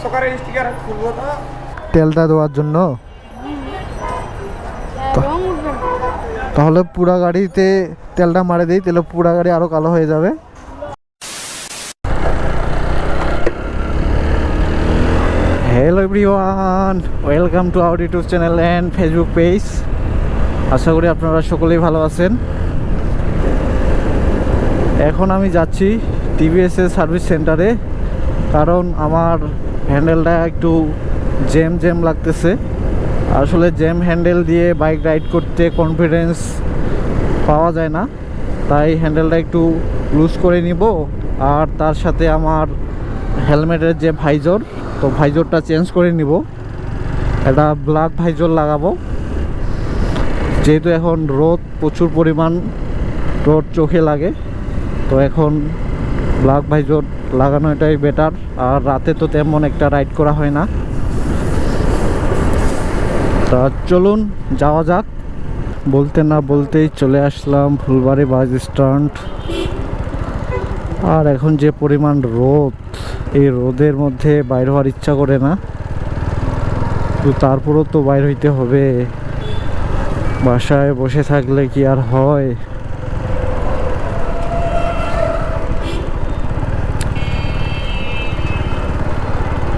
Sticker খুলবো তো। তেলটা দেওয়ার জন্য। তাহলে পুরা গাড়িতে তেলটা মারে দিই, তাহলে পুরা গাড়ি আরও কালো হয়ে যাবে। Hello everyone welcome to our YouTube channel and Facebook page আশা করি আপনারা সকলেই ভালো আছেন। এখন আমি যাচ্ছি টিভিএসএস সার্ভিস সেন্টারে কারণ আমার হ্যান্ডেলটা একটু জ্যাম জ্যাম লাগতেছে। আসলে জ্যাম হ্যান্ডেল দিয়ে বাইক রাইড করতে কনফিডেন্স পাওয়া যায় না। তাই হ্যান্ডেলটা একটু লুজ করে নিব। আর তার সাথে আমার হেলমেটের যে ভাইজর, তো ভাইজরটা চেঞ্জ করে নিব। একটা ব্ল্যাক ভাইজর লাগাবো। যেহেতু এখন রোদ প্রচুর পরিমাণ, রোদ চোখে লাগে। তো এখন ব্ল্যাক ভাইজর লাগানো এটাই বেটার আর রাতে তো তেমন একটা রাইড করা হয় না। তা চলুন, যাওয়া যাক। বলতে না বলতেই চলে আসলাম ফুলবাড়ি বাস স্ট্যান্ড আর এখন যে পরিমাণ রোদ, এই রোদের মধ্যে বাইর হওয়ার ইচ্ছা করে না। তো তারপরও তো বাইর হইতে হবে। বাসায় বসে থাকলে কি আর হয়?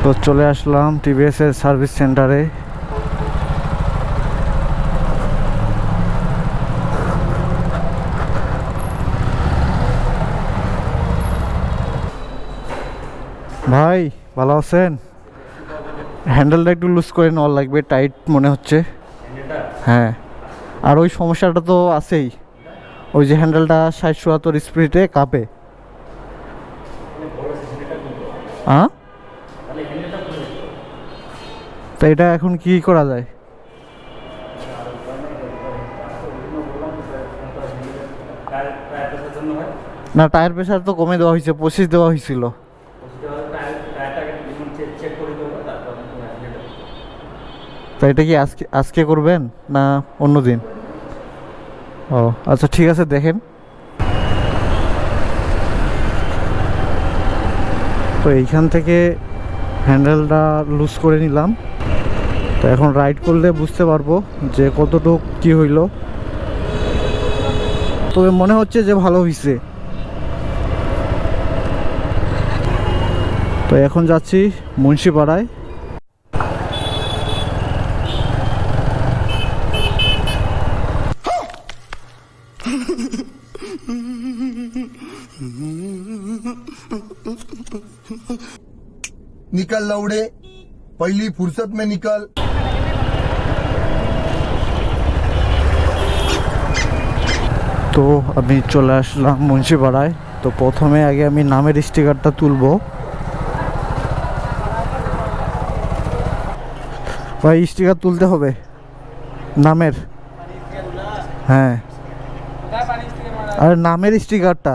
তো চলে আসলাম টিভিএস এর সার্ভিস সেন্টারে। ভাই, ভালো আছেন? হ্যান্ডেলটা একটু লুজ করে নেওয়ার লাগবে টাইট মনে হচ্ছে। হ্যাঁ। আর ওই সমস্যাটা তো আছেই। ওই যে হ্যান্ডেলটা ষাট চুয়াত্তর স্পিডে কাঁপে। হ্যাঁ তো এটা এখন কি করা যায়? না টায়ার প্রেশার তো কমে দেওয়া হয়েছে, পঁচিশ দেওয়া হয়েছিল। তো এটা কি আজকে আজকে করবেন না অন্য দিন? ও আচ্ছা ঠিক আছে, দেখেন। তো এইখান থেকে হ্যান্ডেলটা লুজ করে নিলাম। তো এখন রাইড করলে বুঝতে পারবো যে কতটুক কি হইলো তবে মনে হচ্ছে যে ভালো হয়েছে তো এখন যাচ্ছি মুন্সিপাড়ায় निकल लौड़े पहली फुर्सत में निकल তো আমি চলে আসলাম মুন্সিপাড়ায়। তো প্রথমে আগে আমি নামের স্টিকারটা তুলব। ভাই স্টিকার তুলতে হবে। নামের। হ্যাঁ। আর, নামের স্টিকারটা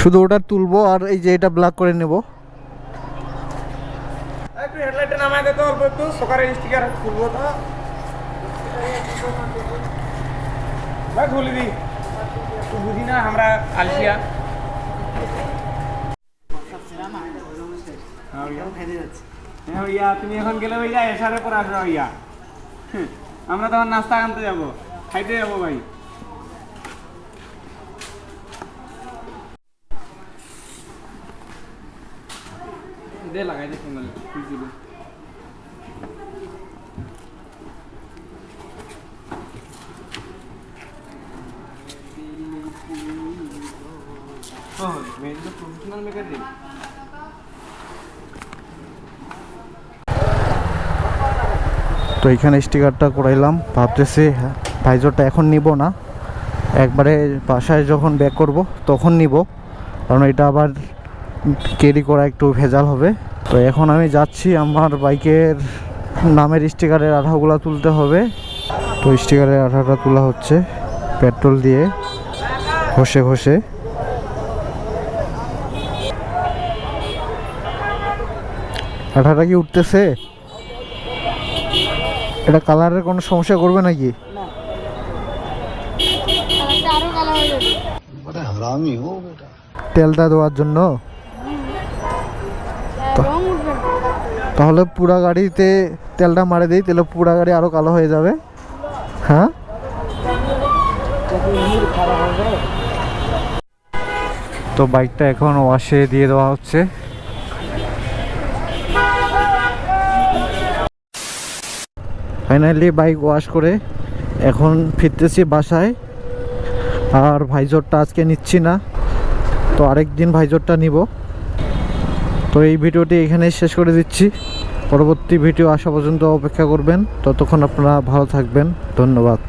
শুধু ওটা তুলবো আর এই যে এটা ব্ল্যাক করে নেব। হেডলাইটটা নামায় দে তো, অল্প একটু। সকালে স্টিকার খুলবো তো। না আমরা তুমি এখন গেলে পর আসবে ভাইয়া আমরা তখন নাস্তা আনতে যাব খাইতে যাব ভাই দে লাগাই দে মেকার তো এখানে স্টিকারটা করাইলাম ভাবতেছি হ্যাঁ, ভাইজরটা এখন নিব না। একবারে বাসায় যখন ব্যাক করব তখন নিব। কারণ এটা আবার ক্যারি করা একটু ভেজাল হবে। তো এখন আমি যাচ্ছি আমার বাইকের নামের স্টিকারের আঠাগুলো তুলতে হবে। তো স্টিকারের আঠাটা তোলা হচ্ছে পেট্রোল দিয়ে ঘষে ঘষে। আঠাটা কি উঠতেছে? এটা কালারের কোনো সমস্যা করবে নাকি? তেলটা দেওয়ার জন্য? তাহলে পুরা গাড়িতে তেলটা মারে দিই তাহলে পুরা গাড়ি আরও কালো হয়ে যাবে। হ্যাঁ? তো বাইকটা এখন ওয়াশে দিয়ে দেওয়া হচ্ছে। ফাইনালি বাইক ওয়াশ করে এখন ফিরতেছি বাসায়। আর ভাইজরটা আজকে নিচ্ছি না। তো আরেক দিন ভাইজরটা নিব। তো এই ভিডিওটি এখানে শেষ করে দিচ্ছি। পরবর্তী ভিডিও আসা পর্যন্ত অপেক্ষা করবেন। ততক্ষণ আপনারা ভালো থাকবেন। ধন্যবাদ।